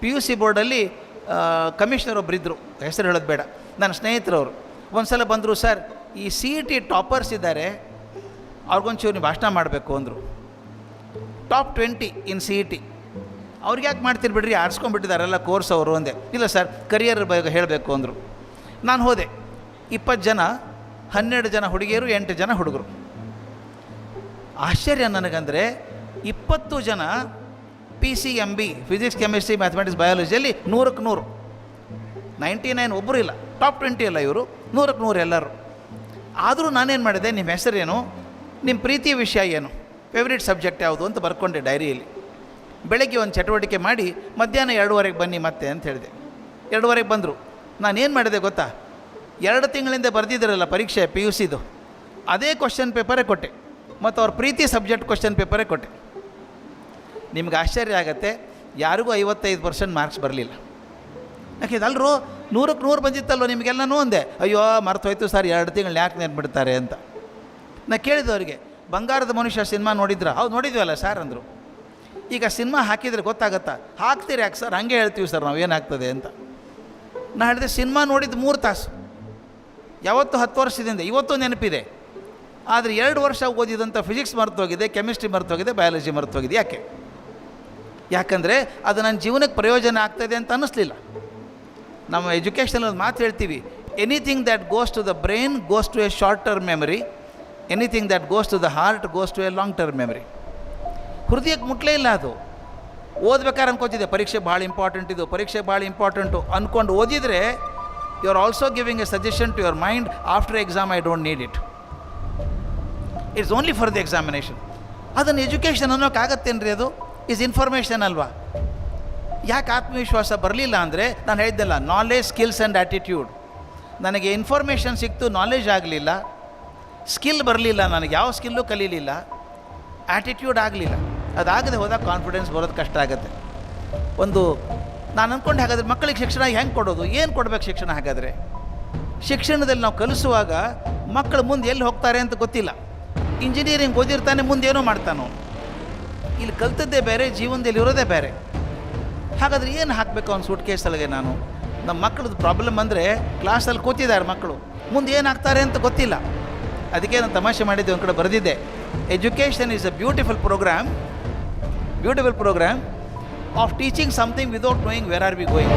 P U C ಬೋರ್ಡಲ್ಲಿ commissioner ಒಬ್ಬರು ಇದ್ದರು ಹೆಸರು ಹೇಳೋದು ಬೇಡ. ನನ್ನ ಸ್ನೇಹಿತರವರು. ಒಂದು ಸಲ ಬಂದರು, ಸರ್, ಈ ಸಿ ಇ ಟಿ ಟಾಪರ್ಸ್ ಇದ್ದಾರೆ. ಅವ್ರಿಗೊಂಚೂರು ನೀವು ಭಾಷಣ ಮಾಡಬೇಕು, ಅಂದರು. Top twenty in C E T ಅವ್ರಿಗೆ ಯಾಕೆ ಮಾಡ್ತೀರಿ ಬಿಡ್ರಿ? ಆರಿಸ್ಕೊಂಡ್ಬಿಟ್ಟಿದ್ದಾರೆಲ್ಲ ಕೋರ್ಸ್ ಅವರು ಅಂದೆ. ಇಲ್ಲ ಸರ್ ಕರಿಯರ್ ಬಗ್ಗೆ ಹೇಳಬೇಕು, ಅಂದರು. ನಾನು ಹೋದೆ. ಇಪ್ಪತ್ತು ಜನ, ಹನ್ನೆರಡು ಜನ ಹುಡುಗಿಯರು, ಎಂಟು ಜನ ಹುಡುಗರು. ಆಶ್ಚರ್ಯ ನನಗಂದರೆ, ಇಪ್ಪತ್ತು ಜನ P C M B physics chemistry mathematics ಬಯಾಲಜಿಯಲ್ಲಿ ನೂರಕ್ಕೆ ನೂರು. ನೈಂಟಿ ನೈನ್ ಒಬ್ಬರು ಇಲ್ಲ. ಟಾಪ್ ಟ್ವೆಂಟಿ ಅಲ್ಲ ಇವರು. ನೂರಕ್ಕೆ ನೂರು ಎಲ್ಲರೂ. ಆದರೂ ನಾನೇನು ಮಾಡಿದೆ? ನಿಮ್ಮ ಹೆಸರೇನು? ನಿಮ್ಮ ಪ್ರೀತಿಯ ವಿಷಯ ಏನು? ಫೇವ್ರೇಟ್ ಸಬ್ಜೆಕ್ಟ್ ಯಾವುದು ಅಂತ ಬರ್ಕೊಂಡೆ ಡೈರಿಯಲ್ಲಿ ಬೆಳಗ್ಗೆ ಒಂದು ಚಟುವಟಿಕೆ ಮಾಡಿ ಮಧ್ಯಾಹ್ನ ಎರಡೂವರೆಗೆ ಬನ್ನಿ ಮತ್ತೆ ಅಂತ ಹೇಳಿದೆ. ಎರಡೂವರೆಗೆ ಬಂದರು. ನಾನೇನು ಮಾಡಿದೆ ಗೊತ್ತಾ? ಎರಡು ತಿಂಗಳಿಂದ ಬರೆದಿದ್ದಾರಲ್ಲ ಪರೀಕ್ಷೆ ಪಿ ಯು ಸಿದು ಅದೇ ಕ್ವಶನ್ ಪೇಪರೇ ಕೊಟ್ಟೆ. ಮತ್ತು ಅವ್ರ ಪ್ರೀತಿ ಸಬ್ಜೆಕ್ಟ್ ಕ್ವಶನ್ ಪೇಪರೇ ಕೊಟ್ಟೆ. ನಿಮ್ಗೆ ಆಶ್ಚರ್ಯ ಆಗುತ್ತೆ, ಯಾರಿಗೂ ಐವತ್ತೈದು ಪರ್ಸೆಂಟ್ ಮಾರ್ಕ್ಸ್ ಬರಲಿಲ್ಲ. ಯಾಕೆ ಇದಲ್ರು? ನೂರಕ್ಕೆ ನೂರು ಬಂದಿತ್ತಲ್ವ ನಿಮಗೆಲ್ಲನೂ ಅಂದೆ. ಅಯ್ಯೋ, ಮರ್ತು ಹೋಯ್ತು ಸರ್, ಎರಡು ತಿಂಗಳು ಯಾಕೆ ನೆನ್ಬಿಡ್ತಾರೆ ಅಂತ. ನಾ ಕೇಳಿದ್ದು ಅವರಿಗೆ, ಬಂಗಾರದ ಮನುಷ್ಯ ಸಿನಿಮಾ ನೋಡಿದ್ರ? ಹೌದು, ನೋಡಿದ್ವಲ್ಲ ಸರ್ ಅಂದರು. ಈಗ ಸಿನಿಮಾ ಹಾಕಿದರೆ ಗೊತ್ತಾಗತ್ತಾ? ಹಾಕ್ತೀರಿ ಯಾಕೆ ಸರ್ ಹಂಗೆ ಹೇಳ್ತೀವಿ ಸರ್ ನಾವು, ಏನಾಗ್ತದೆ ಅಂತ. ನಾ ಹೇಳಿದೆ, ಸಿನಿಮಾ ನೋಡಿದ್ದು ಮೂರು ತಾಸು. ಯಾವತ್ತು ಹತ್ತು ವರ್ಷದಿಂದ, ಇವತ್ತು ನೆನಪಿದೆ. ಆದರೆ ಎರಡು ವರ್ಷ ಓದಿದಂಥ ಫಿಸಿಕ್ಸ್ ಮರ್ತೋಗಿದೆ ಕೆಮಿಸ್ಟ್ರಿ ಮರ್ತೋಗಿದೆ ಬಯಾಲಜಿ ಮರ್ತೋಗಿದೆ ಯಾಕೆ? ಯಾಕಂದರೆ ಅದು ನನ್ನ ಜೀವನಕ್ಕೆ ಪ್ರಯೋಜನ ಆಗ್ತದೆ ಅಂತ ಅನ್ನಿಸ್ಲಿಲ್ಲ. ನಮ್ಮ ಎಜುಕೇಷನಲ್ಲಿ ಮಾತು ಹೇಳ್ತೀವಿ anything that goes to the brain goes to a short term memory anything that goes to the heart goes to a long term memory ಹೃದಯಕ್ಕೆ ಮುಟ್ಲೇ ಇಲ್ಲ ಅದು. ಓದ್ಬೇಕಾದ್ರೆ ಅನ್ಕೋತಿದ್ದೆ, ಪರೀಕ್ಷೆ ಭಾಳ ಇಂಪಾರ್ಟೆಂಟ್ ಇದು, ಪರೀಕ್ಷೆ ಭಾಳ ಇಂಪಾರ್ಟೆಂಟು ಅಂದ್ಕೊಂಡು ಓದಿದರೆ you are also giving a suggestion to your mind after exam I don't need it it's only for the examination ಅದನ್ನು ಎಜುಕೇಷನ್ ಅನ್ನೋಕ್ಕಾಗತ್ತೇನ್ರಿ ಅದು? ಇಸ್ ಇನ್ಫಾರ್ಮೇಷನ್ ಅಲ್ವಾ? ಯಾಕೆ ಆತ್ಮವಿಶ್ವಾಸ ಬರಲಿಲ್ಲ ಅಂದರೆ ನಾನು ಹೇಳಿದ್ದೆಲ್ಲ ನಾಲೆಜ್ ಸ್ಕಿಲ್ಸ್ ಆ್ಯಂಡ್ ಆ್ಯಟಿಟ್ಯೂಡ್ ನನಗೆ ಇನ್ಫಾರ್ಮೇಷನ್ ಸಿಕ್ತು ನಾಲೆಜ್ ಆಗಲಿಲ್ಲ. ಸ್ಕಿಲ್ ಬರಲಿಲ್ಲ, ನನಗೆ ಯಾವ ಸ್ಕಿಲ್ಲು ಕಲೀಲಿಲ್ಲ. ಆ್ಯಟಿಟ್ಯೂಡ್ ಆಗಲಿಲ್ಲ. ಅದಾಗದೆ ಹೋದಾಗ ಕಾನ್ಫಿಡೆನ್ಸ್ ಬರೋದು ಕಷ್ಟ ಆಗುತ್ತೆ. ಒಂದು, ನಾನು ಅಂದ್ಕೊಂಡು ಹಾಗಾದರೆ ಮಕ್ಕಳಿಗೆ ಶಿಕ್ಷಣ ಹೆಂಗೆ ಕೊಡೋದು? ಏನು ಕೊಡಬೇಕು ಶಿಕ್ಷಣ ಹಾಗಾದರೆ? ಶಿಕ್ಷಣದಲ್ಲಿ ನಾವು ಕಲಿಸುವಾಗ ಮಕ್ಕಳು ಮುಂದೆ ಎಲ್ಲಿ ಹೋಗ್ತಾರೆ ಅಂತ ಗೊತ್ತಿಲ್ಲ. ಇಂಜಿನಿಯರಿಂಗ್ ಓದಿರ್ತಾನೆ ಮುಂದೇನೋ ಮಾಡ್ತಾನೋ. ಇಲ್ಲಿ ಕಲ್ತದ್ದೇ ಬೇರೆ, ಜೀವನದಲ್ಲಿ ಇರೋದೇ ಬೇರೆ. ಹಾಗಾದ್ರೆ ಏನು ಹಾಕಬೇಕು ಅವ್ನು ಸೂಟ್ ಕೇಸಲ್ಲಿಗೆ ನಾನು? ನಮ್ಮ ಮಕ್ಕಳದ್ದು ಪ್ರಾಬ್ಲಮ್ ಅಂದರೆ ಕ್ಲಾಸಲ್ಲಿ ಕೂತಿದ್ದಾರೆ ಮಕ್ಕಳು. ಮುಂದೆ ಏನು ಏನಾಗ್ತಾರೆ ಅಂತ ಗೊತ್ತಿಲ್ಲ. ಅದಕ್ಕೆ ನಾನು ತಮಾಷೆ ಮಾಡಿದ್ದೆ, ಒಂದು ಕಡೆ ಬರೆದಿದ್ದೆ. Education is a beautiful programme beautiful programme of teaching something without knowing where are we going